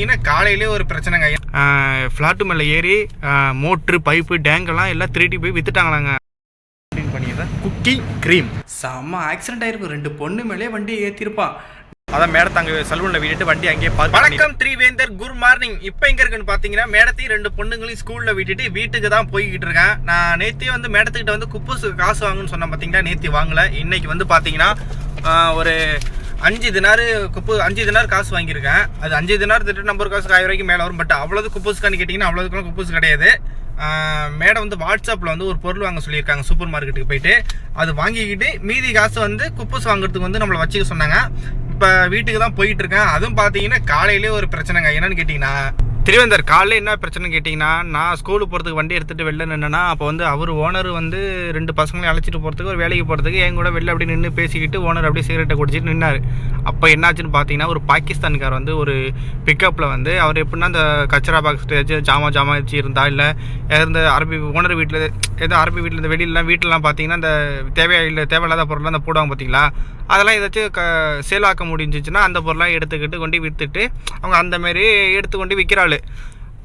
பார்த்தீங்கன்னா காலையிலே ஒரு பிரச்சனைங்க. ஃப்ளாட்டு மேலே ஏறி மோட்ரு பைப்பு டேங்கெல்லாம் எல்லாம் திருடி போய் வித்துட்டாங்களாங்க. குக்கிங் க்ரீம் செம்ம ஆக்சிடென்ட் ஆயிருக்கும் ரெண்டு பொண்ணு மேலே வண்டியை ஏற்றிருப்பான் அதான் மேடத்தை அங்கே சலூனில் விட்டுட்டு வண்டி அங்கேயே பார்க் வணக்கம் த்ரீவேந்தர். குட் மார்னிங் இப்போ எங்கே இருக்குன்னு பார்த்தீங்கன்னா மேடத்தையும் ரெண்டு பொண்ணுங்களையும் ஸ்கூலில் விட்டுட்டு வீட்டுக்கு தான் போய்கிட்டு இருக்கேன். நான் நேத்தியே வந்து மேடத்துக்கிட்ட வந்து குப்பூஸுக்கு காசு வாங்குன்னு சொன்னேன் பார்த்தீங்கன்னா நேத்தி வாங்கல. இன்னைக்கு வந்து பார்த்தீங்கன்னா ஒரு அஞ்சு தினாரு குப்பு அஞ்சு தினார் காசு வாங்கியிருக்கேன். அது அஞ்சு தினார் திட்டு நம்பர் காசு ஆயிரம் ரூபாய்க்கு மேலே வரும். பட் அவ்வளோது குப்பூஸ்க்கான்னு கேட்டிங்கன்னா அவ்வளோதுக்குலாம் குப்பூஸ் கிடையாது. மேடம் வந்து வாட்ஸ்அப்பில் வந்து ஒரு பொருள் வாங்க சொல்லியிருக்காங்க சூப்பர் மார்க்கெட்டுக்கு போயிட்டு. அது வாங்கிக்கிட்டு மீதி காசு வந்து குப்பூஸ் வாங்குறதுக்கு வந்து நம்மளை வச்சுக்க சொன்னாங்க. இப்போ வீட்டுக்கு தான் போயிட்டு இருக்கேன். அதுவும் பார்த்தீங்கன்னா காலையிலே ஒரு பிரச்சனைங்க. என்னன்னு கேட்டிங்கன்னா திருவேந்தர் காலையில் என்ன பிரச்சனைன்னு கேட்டிங்கன்னா நான் ஸ்கூலுக்கு போகிறதுக்கு வண்டி எடுத்துகிட்டு வெளில நின்னேன்னா அப்போ வந்து அவர் ஓனர் வந்து ரெண்டு பசங்களையும் அழைச்சிட்டு போகிறதுக்கு ஒரு வேலைக்கு போகிறதுக்கு என் கூட வெளில அப்படி நின்று பேசிக்கிட்டு ஓனர் அப்படியே சிகரெட்டை குடிச்சிட்டு நின்னார். அப்போ என்னாச்சுன்னு பார்த்தீங்கன்னா ஒரு பாகிஸ்தான்கார் வந்து ஒரு பிக்கப்பில் வந்து அவர் எப்படின்னா அந்த கச்சரா பாக்ஸ் ஜாமா ஜாமா வச்சு இருந்தா இல்லை இந்த அரபி ஓனர் வீட்டில் ஏதோ அரபி வீட்டில் இந்த வெளியிலலாம் வீட்டிலலாம் பார்த்தீங்கன்னா இந்த தேவையில்லை தேவையில்லாத பொருள்லாம் அந்த போடுவாங்க பார்த்தீங்களா அதெல்லாம் ஏதாச்சும் க சேலாக்க முடிஞ்சிச்சுன்னா அந்த பொருளாக எடுத்துக்கிட்டு கொண்டு விற்றுட்டு அவங்க அந்தமாரி எடுத்து கொண்டு விற்கிறாள்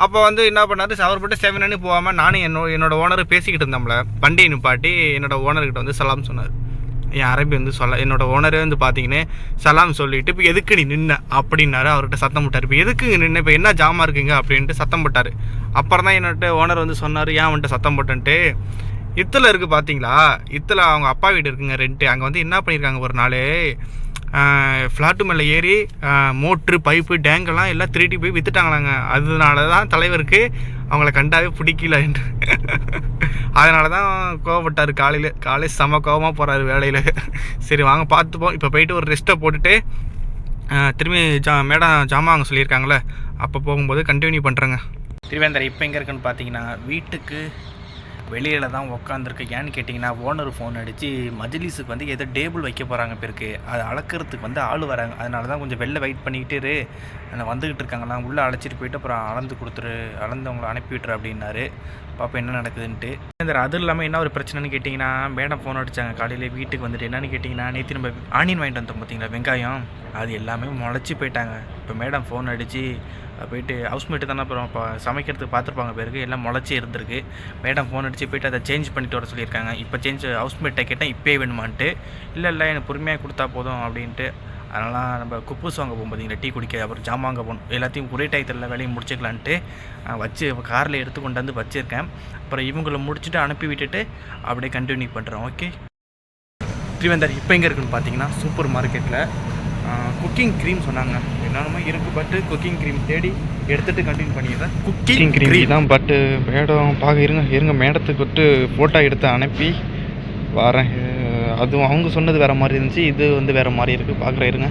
அப்போ வந்து என்ன பண்ணாரு? அவர் மட்டும் செவனு போகாமல் நானும் என்னோட என்னோட ஓனர் பேசிக்கிட்டு இருந்தோம்ல. வண்டியை நிப்பாட்டி என்னோட ஓனர்கிட்ட வந்து சலாம் சொன்னார். என் அரபி வந்து சொல்ல என்னோட ஓனரே வந்து பார்த்தீங்கன்னா சலாம் சொல்லிவிட்டு இப்போ எதுக்கு நீ நின்ன? அப்படின்னாரு. அவர்கிட்ட சத்தம் போட்டார். இப்போ எதுக்கு நின்று இப்போ என்ன ஜாமா இருக்குங்க? அப்படின்ட்டு சத்தம் போட்டார். அப்புறம் தான் என்னோட ஓனர் வந்து சொன்னார் ஏன் அவன்கிட்ட சத்தம் போட்டேன்ட்டு? இத்தில் இருக்குது பார்த்தீங்களா இத்தில் அவங்க அப்பா வீடு இருக்குங்க ரெண்ட்டு அங்கே வந்து என்ன பண்ணியிருக்காங்க ஒரு நாள்? ஃப்ளாட்டு மேலே ஏறி மோட்ரு பைப்பு டேங்கெல்லாம் எல்லாம் திருட்டி போய் வித்துட்டாங்களாங்க. அதனால தான் தலைவருக்கு அவங்கள கண்டாவே பிடிக்கல என்று. அதனால தான் கோவப்பட்டார் காலையில். காலையில் செம கோவமாக போகிறாரு வேலையில். சரி வாங்க பார்த்துப்போம். இப்போ போயிட்டு ஒரு ரெஸ்ட்டை போட்டுட்டு திரும்பி ஜா மேடம் ஜாமான் அவங்க சொல்லியிருக்காங்களே அப்போ போகும்போது கண்டினியூ பண்ணுறேங்க திருவேந்தர் இப்போ எங்கே இருக்குன்னு பார்த்தீங்கன்னா வீட்டுக்கு வெளியில் தான் உக்காந்துருக்கு ஏன்னு கேட்டிங்கன்னா ஓனர் ஃபோன் அடித்து மஜிலிஸுக்கு வந்து ஏதோ டேபிள் வைக்க போகிறாங்க பேருக்கு. அதை அளக்கிறதுக்கு வந்து ஆள் வராங்க. அதனால தான் கொஞ்சம் வெளில வெயிட் பண்ணிக்கிட்டு இரு. வந்துக்கிட்டு இருக்காங்களாம் உள்ளே அழைச்சிட்டு போயிட்டு அப்புறம் அளந்து கொடுத்துரு. அளந்தவங்களை அனுப்பி விட்டுரு அப்படின்னாரு. பாப்பா என்ன நடக்குதுன்ட்டு. அது இல்லாமல் என்ன ஒரு பிரச்சனைன்னு கேட்டிங்கன்னா மேடம் ஃபோன் அடித்தாங்க காலையில் வீட்டுக்கு வந்துட்டு என்னன்னு கேட்டிங்கன்னா நேற்று நம்ம ஆனியன் வாங்கிட்டு வந்தோம் பார்த்தீங்களா வெங்காயம். அது எல்லாமே முளைச்சி போயிட்டாங்க. இப்போ மேடம் ஃபோன் அடித்து போயிட்டு ஹவுஸ்மேட்டு தானே அப்புறம் இப்போ சமைக்கிறதுக்கு பார்த்துருப்பாங்க பேருக்கு எல்லாம் முளைச்சி இருந்திருக்கு. மேடம் ஃபோன் அடித்து போயிட்டு அதை சேஞ்ச் பண்ணிட்டு வர சொல்லியிருக்காங்க. இப்போ சேஞ்ச் ஹவுஸ்மேட்டை கேட்டேன் இப்போயே வேணுமான்ட்டு. இல்லை இல்லை எனக்கு பொறுமையாக கொடுத்தா போதும் அப்படின்ட்டு. அதனால் நம்ம குப்பூஸ் வாங்க போகும் பார்த்தீங்களா டீ குடிக்க அப்புறம் ஜாமான் வாங்க போகணும். எல்லாத்தையும் ஒரே டயத்தில் வேலையை முடிச்சுக்கலான்ட்டு வச்சு காரில் எடுத்து கொண்டு வந்து வச்சுருக்கேன். அப்புறம் இவங்கள முடிச்சுட்டு அனுப்பி விட்டுட்டு அப்படியே கண்டினியூ பண்ணுறேன் ஓகே திருவேந்தர் இப்போ எங்கே இருக்குன்னு பார்த்தீங்கன்னா சூப்பர் மார்க்கெட்டில் குக்கிங் க்ரீம் சொன்னாங்க. என்னென்னமோ இருக்குது பட்டு குக்கிங் க்ரீம் தேடி எடுத்துகிட்டு கண்டினியூ பண்ணிடுறேன். குக்கிங் க்ரீம் தான் பட்டு மேடம் பார்க்க இருங்க இருங்க. மேடத்துக்கு விட்டு ஃபோட்டோ எடுத்து அனுப்பி வரேன். அதுவும் அவங்க சொன்னது வேறு மாதிரி இருந்துச்சு இது வந்து வேறு மாதிரி இருக்குது பார்க்குறேன் இருங்க.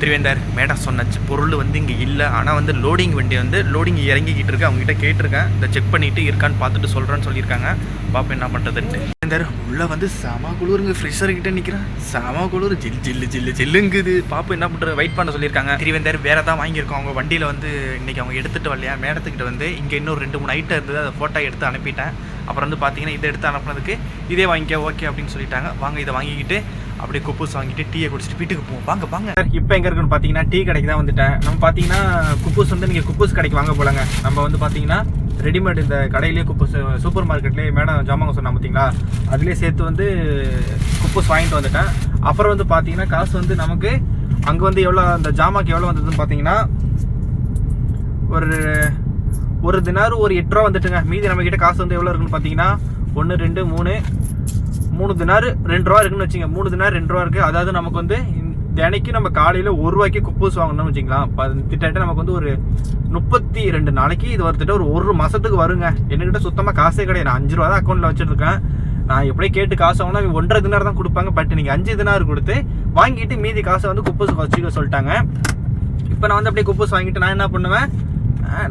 திருவேந்தர் மேடம் சொன்னச்சு பொருள் வந்து இங்கே இல்லை. ஆனால் வந்து லோடிங் வண்டி வந்து லோடிங் இறங்கிக்கிட்டு இருக்கு. அவங்ககிட்ட கேட்டிருக்கேன். இதை செக் பண்ணிவிட்டு இருக்கான்னு பார்த்துட்டு சொல்கிறேன்னு சொல்லியிருக்காங்க. பாப்பா என்ன பண்ணுறதுன்ட்டு திருவேந்தர் உள்ளே வந்து செம குளிருங்க. ஃப்ரெஷர் நிற்கிறேன் செம குளிர். ஜில் ஜில்லு ஜில்லு ஜில்லுங்குது. பாப்பா என்ன பண்ணுறது வெயிட் பண்ண சொல்லியிருக்காங்க. திருவேந்தர் வேறு தான் வாங்கியிருக்கோம். அவங்க வண்டியில் வந்து இன்றைக்கி அவங்க எடுத்துகிட்டு வரலையா? மேடத்துக்கிட்ட வந்து இங்கே இன்னும் ரெண்டு மூணு ஐட்டம் இருந்தது. அதை ஃபோட்டோ எடுத்து அனுப்பிட்டேன். அப்புறம் வந்து பார்த்தீங்கன்னா இதை எடுத்து அனுப்புனதுக்கு இதே வாங்கிக்க ஓகே அப்படின்னு சொல்லிட்டாங்க. வாங்க இதை வாங்கிக்கிட்டு அப்படியே குப்பூஸ் வாங்கிட்டு டீயை குடிச்சிட்டு வீட்டுக்கு போவோம் வாங்க வாங்க. இப்போ எங்கே இருக்குன்னு பார்த்தீங்கன்னா டீ கடைக்கு தான் வந்துட்டேன். நம்ம பார்த்தீங்கன்னா குப்பூஸ் வந்து நீங்கள் குப்பூஸ் கடைக்கு வாங்க போலாங்க. நம்ம வந்து பார்த்தீங்கன்னா ரெடிமேட் இந்த கடையிலேயே குப்பூஸ் சூப்பர் மார்க்கெட்லேயே மேடம் ஜாமாங்க சொன்னா பார்த்தீங்களா அதுலேயே சேர்த்து வந்து குப்பூஸ் வாங்கிட்டு வந்துட்டேன். அப்புறம் வந்து பார்த்தீங்கன்னா காசு வந்து நமக்கு அங்கே வந்து எவ்வளோ அந்த ஜாமாக்கு எவ்வளோ வந்ததுன்னு பார்த்தீங்கன்னா ஒரு ஒரு தினார் ஒரு எட்டு ரூபா வந்துட்டுங்க. மீதி நம்மக்கிட்ட காசு வந்து எவ்வளோ இருக்குன்னு பார்த்தீங்கன்னா ஒன்று ரெண்டு மூணு மூணு தினார் ரெண்டு ரூபா இருக்குன்னு வச்சுங்க. மூணு தினார் ரெண்டு ரூபா இருக்குது அதாவது நமக்கு வந்து தினைக்கு நம்ம காலையில் ஒரு ரூபாய்க்கு குப்பூஸ் வாங்கணும்னு வச்சுக்கலாம். இப்போ திட்டத்தட்ட நமக்கு வந்து ஒரு முப்பத்தி ரெண்டு நாளைக்கு இது வந்துட்டு ஒரு ஒரு மாதத்துக்கு வருங்க. என்கிட்ட சுத்தமாக காசே கிடையாது. நான் அஞ்சு ரூபா தான் அக்கௌண்ட்டில் வச்சுருக்கேன். நான் எப்படியே கேட்டு காசு வாங்கினா ஒன்றரை தினார் தான் கொடுப்பாங்க. பட் நீங்கள் அஞ்சு தினார் கொடுத்து வாங்கிட்டு மீதி காசை வந்து குப்பூஸ் வச்சுக்க சொல்லிட்டாங்க. இப்போ நான் வந்து அப்படியே குப்பூஸ் வாங்கிட்டு நான் என்ன பண்ணுவேன்?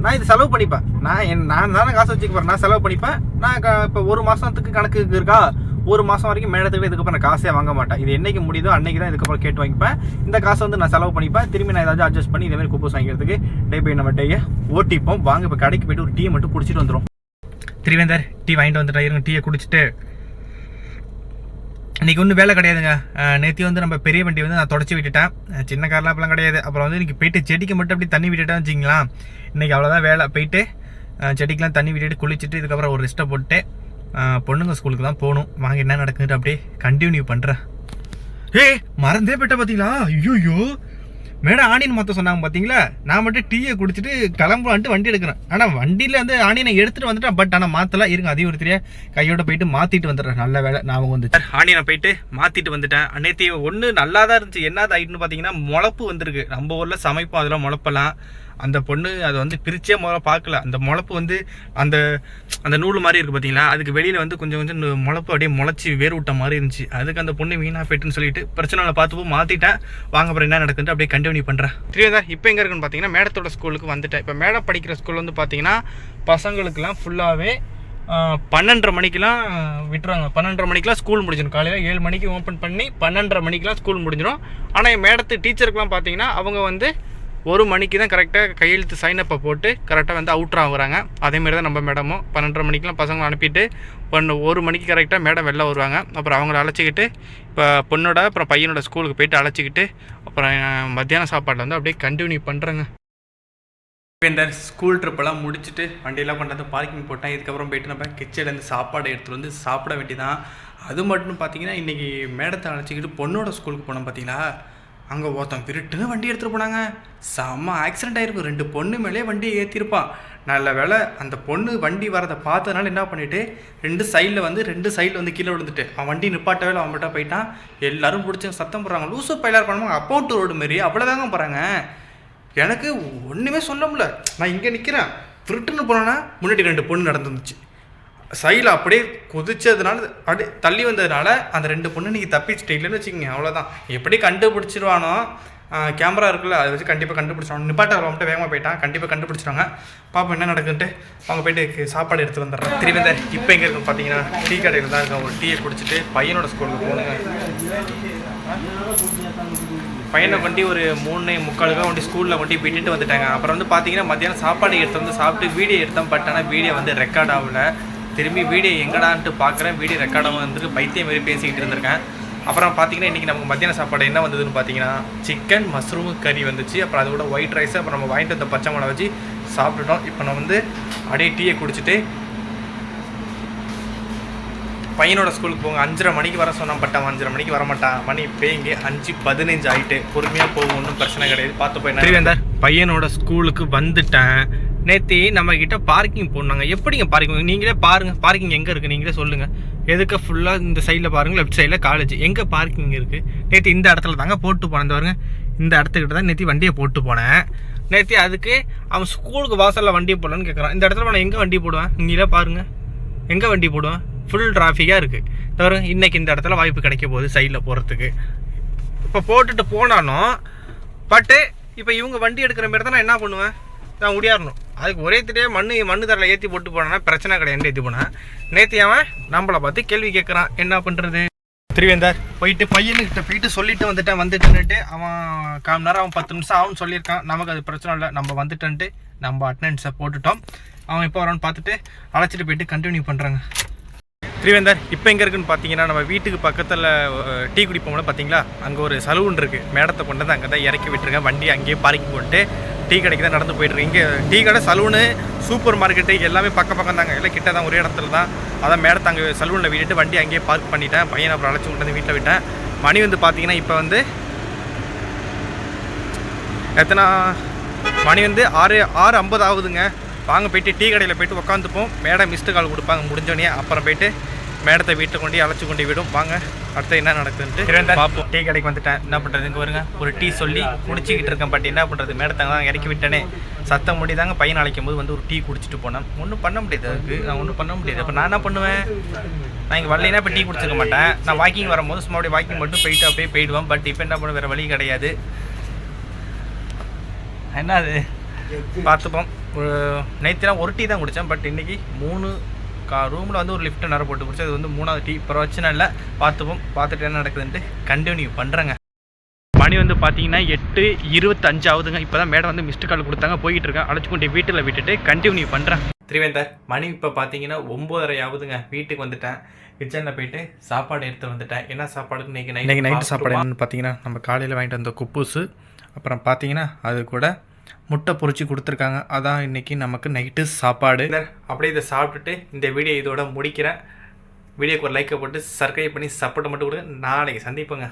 நான் இது செலவு பண்ணிப்பேன். நான் என் நான் தானே காசு வச்சுக்க போகிறேன் நான் செலவு பண்ணிப்பேன். நான் இப்போ ஒரு மாதத்துக்கு கணக்கு இருக்கா? ஒரு மாதம் வரைக்கும் மேடத்துக்கு இதுக்கப்புறம் நான் காசே வாங்க மாட்டேன். இது என்றைக்கு முடியுதோ அன்னைக்கு தான் இதுக்கப்புறம் கேட்டு வாங்கிப்பேன். இந்த காசை வந்து நான் செலவு பண்ணிப்பேன். திரும்பி நான் ஏதாவது அட்ஜஸ்ட் பண்ணி இதேமாதிரி மாதிரி குப்பூஸ் வாங்கிக்கிறதுக்கு டே பை நம்ம டேயை ஓட்டிப்போம். வாங்க இப்போ கடைக்கு போயிட்டு ஒரு டீ மட்டும் குடிச்சிட்டு வந்துடும் திருவேந்தர் டீ வாங்கிட்டு வந்துட்டா இருங்க டீயை குடிச்சிட்டு. இன்னைக்கு ஒன்றும் வேலை கிடையாதுங்க. நேற்று வந்து நம்ம பெரிய வண்டி வந்து நான் தொடச்சி விட்டுட்டேன். சின்ன கார்லாம் அப்பெல்லாம் கிடையாது. அப்புறம் வந்து இன்னைக்கு போயிட்டு செடிக்கு மட்டும் அப்படி தண்ணி விட்டுட்டேன் வச்சிங்களா இன்றைக்கி அவ்வளோதான் வேலை. போயிட்டு செடிக்கெலாம் தண்ணி விட்டுட்டு குளிச்சுட்டு இதுக்கப்புறம் ஒரு ரெஸ்ட்டை போட்டு பொண்ணுங்க ஸ்கூலுக்கு தான் போகணும். வாங்க என்ன நடக்குதுட்டு அப்படியே கண்டினியூ பண்ணுறேன் ஏய் மறந்தே போயிட்ட பார்த்தீங்களா ஐயோ மேடம் ஆனியன் மாற்ற சொன்னாங்க பார்த்தீங்களா நான் மட்டும் டீயை குடிச்சிட்டு கிளம்புலான்ட்டு வண்டி எடுக்கிறேன். ஆனால் வண்டியில் வந்து ஆனியனை எடுத்துகிட்டு வந்துட்டேன். பட் ஆனால் மாற்றலாம் இருங்க அதையும் ஒருத்தரையே கையோட போயிட்டு மாற்றிட்டு வந்துடுறேன். நல்ல வேலை நான் வந்து ஆனியனை போயிட்டு மாற்றிட்டு வந்துட்டேன். நேற்று ஒன்று நல்லா தான் இருந்துச்சு. என்னது ஆகிட்டுன்னு பார்த்தீங்கன்னா முளப்பு வந்திருக்கு. நம்ம ஊரில் சமைப்போம் அதெல்லாம் முளப்பெல்லாம். அந்த பொண்ணு அதை வந்து பிரிச்சே முதல்ல பார்க்கல. அந்த முளப்பு வந்து அந்த அந்த நூல் மாதிரி இருக்குது பார்த்தீங்களா அதுக்கு வெளியில் வந்து கொஞ்சம் கொஞ்சம் முளப்பு அப்படியே முளைச்சி வேர் விட்ட மாதிரி இருந்துச்சு. அதுக்கு அந்த பொண்ணு வீணாக போயிட்டுன்னு சொல்லிட்டு பிரச்சனை இல்லை பார்த்து மாற்றிட்டேன் வாங்க அப்புறம் என்ன நடக்குதுன்னு அப்படியே கண்டினியூ பண்ணுறேன் திரும்ப இப்போ எங்கே இருக்குன்னு பார்த்தீங்கன்னா மேடத்தோட ஸ்கூலுக்கு வந்துட்டேன். இப்போ மேடம் படிக்கிற ஸ்கூல் வந்து பார்த்தீங்கன்னா பசங்களுக்குலாம் ஃபுல்லாகவே பன்னெண்டரை மணிக்கெலாம் விட்டுருவாங்க பன்னெண்டரை மணிக்கெலாம் ஸ்கூல் முடிஞ்சிடும். காலையில் ஏழு மணிக்கு ஓப்பன் பண்ணி பன்னெண்டரை மணிக்கெலாம் ஸ்கூல் முடிஞ்சிடும். ஆனால் என் மேடத்து டீச்சருக்குலாம் பார்த்தீங்கன்னா அவங்க வந்து ஒரு மணிக்கு தான் கரெக்டாக கையெழுத்து சைனப்பை போட்டு கரெக்டாக வந்து அவுட்ரு ஆகுறாங்க அதேமாரி தான் நம்ம மேடமும் பன்னெண்டரை மணிக்கெலாம் பசங்களை அனுப்பிட்டு ஒன்று ஒரு மணிக்கு கரெக்டாக மேடம் வெளில வருவாங்க. அப்புறம் அவங்கள அழைச்சிக்கிட்டு இப்போ பொண்ணோட அப்புறம் பையனோட ஸ்கூலுக்கு போயிட்டு அழைச்சிக்கிட்டு அப்புறம் மத்தியான சாப்பாட்டில் வந்து அப்படியே கண்டினியூ பண்ணுறேங்க இந்த ஸ்கூல் ட்ரிப்பெல்லாம் முடிச்சுட்டு வண்டியெல்லாம் கொண்டாந்து பார்க்கிங் போட்டேன். இதுக்கப்புறம் போயிட்டு நம்ம கிச்சன்லேருந்து சாப்பாடு எடுத்துகிட்டு வந்து சாப்பிட வேண்டியதான் அது மட்டும் பார்த்தீங்கன்னா இன்றைக்கி மேடத்தை அழைச்சிக்கிட்டு பொண்ணோட ஸ்கூலுக்கு போனோம் பார்த்தீங்களா அங்கே ஒருத்தன் திருட்டுன்னு வண்டி எடுத்துகிட்டு போனாங்க. செம்ம ஆக்சிடென்ட் ஆகிருக்கும் ரெண்டு பொண்ணு மேலே வண்டியை ஏற்றிருப்பான் நல்ல வேளை அந்த பொண்ணு வண்டி வரதை பார்த்ததுனால என்ன பண்ணிட்டு ரெண்டு சைடில் வந்து ரெண்டு சைடில் வந்து கீழே விழுந்துட்டு அவன் வண்டி நிப்பாட்டவே அவன் மட்டும் போயிட்டான். எல்லாரும் பிடிச்சி சத்தம் போடுறாங்க. லூசு பயிலாக பண்ணுவாங்க அப்போட்டு ரோடு மாரி அவ்வளோதாங்க போகிறாங்க எனக்கு ஒன்றுமே சொல்ல முடியல. நான் இங்கே நிற்கிறேன் திருட்டுன்னு போனேன்னா முன்னாடி ரெண்டு பொண்ணு நடந்துருந்துச்சு. சைடில் அப்படியே குதிச்சதுனால அப்படியே தள்ளி வந்ததுனால அந்த ரெண்டு பொண்ணு நீங்கள் தப்பிச்சிட்டு இல்லைன்னு வச்சுக்கோங்க அவ்வளோதான் எப்படி கண்டுபிடிச்சிருவானோ கேமரா இருக்குல்ல அதை வச்சு கண்டிப்பாக கண்டுபிடிச்சிருவாங்க நிப்பாட்ட மட்டும் வேகமாக போயிட்டான் கண்டிப்பாக கண்டுபிடிச்சிருவாங்க. பாப்பா என்ன நடக்குன்ட்டு அவங்க போயிட்டு சாப்பாடு எடுத்து வந்துடுறேன். திரும்பி இந்த இப்போ எங்கே இருக்கும் பார்த்தீங்கன்னா டீ கடையில் தான் இருக்கும் ஒரு டீயை குடிச்சிட்டு பையனோட ஸ்கூலுக்கு போகணுங்க. பையனை கொண்டு ஒரு மூணு முக்காலுக்காக கொண்டு ஸ்கூலில் கொண்டு விட்டுட்டு வந்துட்டாங்க. அப்புறம் வந்து பார்த்தீங்கன்னா மத்தியானம் சாப்பாடு எடுத்து வந்து சாப்பிட்டு வீடியோ எடுத்தேன் பட் ஆனால் வீடியோ வந்து ரெக்கார்ட் ஆகல. திரும்பி வீடியோ எங்கடான்ட்டு பார்க்குறேன் வீடியோ ரெக்கார்டாக வந்துட்டு பைத்தியம் மாரி பேசிக்கிட்டு இருந்திருக்கேன். அப்புறம் பார்த்தீங்கன்னா இன்றைக்கி நமக்கு மத்தியான சாப்பாடு என்ன வந்ததுன்னு பார்த்தீங்கன்னா சிக்கன் மஷ்ரூம் கறி வந்துச்சு. அப்புறம் அதோட ஒயிட் ரைஸ் அப்புறம் நம்ம வாங்கிட்டு வந்த பச்சை மிளகா வச்சு சாப்பிட்டுட்டோம். இப்போ நான் வந்து அப்படியே டீயை குடிச்சிட்டு பையனோட ஸ்கூலுக்கு போங்க. அஞ்சரை மணிக்கு வர சொன்னான் பட் அவன் அஞ்சரை மணிக்கு வர மாட்டான் மணி இப்போ இங்கே அஞ்சு பதினஞ்சு ஆகிட்டு பொறுமையாக போகும் ஒன்றும் பிரச்சனை கிடையாது. பார்த்து போய் நிறைய பையனோட ஸ்கூலுக்கு வந்துட்டேன். நேற்று நம்ம கிட்ட பார்க்கிங் போனாங்க எப்படிங்க பார்க்கிங் நீங்களே பாருங்க. பார்க்கிங் எங்கே இருக்குது நீங்களே சொல்லுங்க. எதுக்கு ஃபுல்லாக இந்த சைடில் பாருங்கள் லெஃப்ட் சைடில் காலேஜ் எங்கே பார்க்கிங் இருக்குது நேற்று இந்த இடத்துல தாங்க போட்டு போனேன். இந்த பாருங்க. இந்த இடத்துக்கிட்ட தான் நேற்று வண்டியை போட்டு போனேன். நேற்று அதுக்கு அவன் ஸ்கூலுக்கு வாசலில் வண்டியை போடலான்னு கேட்குறான் இந்த இடத்துல நான் எங்கே வண்டி போடுவேன்? நீங்களே பாருங்கள் எங்கே வண்டி போடுவேன்? ஃபுல் டிராஃபிக்காக இருக்குது தவிர இன்றைக்கி இந்த இடத்துல வாய்ப்பு கிடைக்க போகுது சைடில் போகிறதுக்கு இப்போ போட்டுட்டு போனாலும் பட்டு இப்போ இவங்க வண்டி எடுக்கிற மாதிரி தான் நான் என்ன பண்ணுவேன்? நான் உடையாரணும் அதுக்கு ஒரே திட்டே மண்ணு மண்ணு தரையில் ஏற்றி போட்டு போனேன்னா பிரச்சனை கிடையாது. ஏற்றி போனேன் நேற்று அவன் நம்மளை பார்த்து கேள்வி கேட்குறான் என்ன பண்ணுறது திருவேந்தர் போயிட்டு பையனுக்கிட்ட போயிட்டு சொல்லிட்டு வந்துட்டேன் வந்துட்டேன்னுட்டு அவன் கால் நேரம் அவன் பத்து நிமிஷம் ஆகும்னு சொல்லியிருக்கான். நமக்கு அது பிரச்சனை இல்லை. நம்ம வந்துட்டேன்ட்டு நம்ம அட்டண்டன்ஸை போட்டுட்டோம். அவன் எப்போ வரான்னு பார்த்துட்டு அழைச்சிட்டு போயிட்டு கண்டினியூ பண்ணுறாங்க திருவேந்தர் இப்போ எங்கே இருக்குன்னு பார்த்தீங்கன்னா நம்ம வீட்டுக்கு பக்கத்தில் டீ குடிப்போம்ல பார்த்தீங்களா அங்கே ஒரு சலூன் இருக்குது மேடத்தை கொண்டு வந்து அங்கே தான் இறக்கி விட்டுருங்க வண்டி அங்கேயே பார்க்கிங் போட்டு டீ கடைக்கு தான் நடந்து போயிட்டுருக்கு இங்கே டீ கடை சலூனு சூப்பர் மார்க்கெட்டு எல்லாமே பக்கம் பக்கம் தாங்க. இல்லை கிட்ட தான் ஒரே இடத்துல தான். அதான் மேடத்தை அங்கே சலூனில் விட்டுட்டு வண்டி அங்கேயே பார்க் பண்ணிட்டேன். பையனை அப்புறம் அழைச்சி கொண்டு வந்து வீட்டில் விட்டேன். மணி வந்து பார்த்தீங்கன்னா இப்போ வந்து எத்தனை மணி வந்து ஆறு ஆறு ஐம்பது ஆகுதுங்க. வாங்க போயிட்டு டீ கடையில் போயிட்டு உட்காந்துப்போம் மேடம் மிஸ்டு கால் கொடுப்பாங்க முடிஞ்சோடனே. அப்புறம் போயிட்டு மேடத்தை வீட்டை கொண்டு அழைச்சி கொண்டு விடும். வாங்க அடுத்து என்ன நடக்குதுன்ட்டு பார்ப்போம். டீ கடைக்கு வந்துட்டேன். என்ன பண்ணுறது இங்கே வருங்க ஒரு டீ சொல்லி குடிச்சிக்கிட்டு இருக்கேன். பட் என்ன பண்ணுறது மேடத்தை தான் இறக்கி விட்டேனே. சத்தம் முடி தாங்க பையன் அழைக்கும் போது வந்து ஒரு டீ குடிச்சிட்டு போனேன். ஒன்றும் பண்ண முடியாது அதுக்கு. நான் ஒன்றும் பண்ண முடியாது. அப்போ நான் என்ன பண்ணுவேன்? நான் இங்கே வரலைன்னா இப்போ டீ குடிச்சிக்க மாட்டேன். நான் வாக்கிங் வரும்போது சும்மா அப்படியே வாக்கிங் மட்டும் போயிட்டு அப்படியே போயிடுவேன். பட் இப்போ என்ன பண்ண வேறு வழி கிடையாது. என்ன அது பார்த்துப்போம் நைட்டுலாம் ஒரு டீ தான் குடித்தேன் பட் இன்னைக்கு மூணு கா ரூமில் வந்து ஒரு லிஃப்ட் நேரம் போட்டு குடிச்சேன் அது வந்து மூணாவது டீ பிரச்சனை இல்லை. பார்த்துப்போம். பார்த்துட்டு என்ன நடக்குதுன்ட்டு கண்டினியூ பண்ணுறேங்க மணி வந்து பார்த்தீங்கன்னா எட்டு இருபத்தஞ்சு ஆகுதுங்க. இப்போ தான் மேடம் வந்து மிஸ்டு கால் கொடுத்தாங்க. போயிட்டு இருக்கேன். அழைச்சி கொண்டு வீட்டில் விட்டுட்டு கண்டினியூ பண்ணுறேன் திரிவேந்தர் மணி இப்போ பார்த்தீங்கன்னா ஒம்போதரை ஆகுதுங்க. வீட்டுக்கு வந்துட்டேன். கிச்சனில் போயிட்டு சாப்பாடு எடுத்து வந்துட்டேன். என்ன சாப்பாடு இன்னைக்கு நைட் நைட்டு சாப்பாடு என்னன்னு பார்த்தீங்கன்னா நம்ம காலையில் வாங்கிட்டு வந்த குப்பூசு. அப்புறம் பார்த்தீங்கன்னா அது கூட முட்டை பொறிச்சு கொடுத்துருக்காங்க. அதான் இன்னைக்கு நமக்கு நைட்டு சாப்பாடு. அப்படியே இதை சாப்பிட்டுட்டு இந்த வீடியோ இதோட முடிக்கிறேன். வீடியோக்கு ஒரு லைக்கை போட்டு சர்க்கரை பண்ணி சப்போர்ட்டை மட்டும் கொடுங்க. நாளைக்கு சந்திப்போங்க.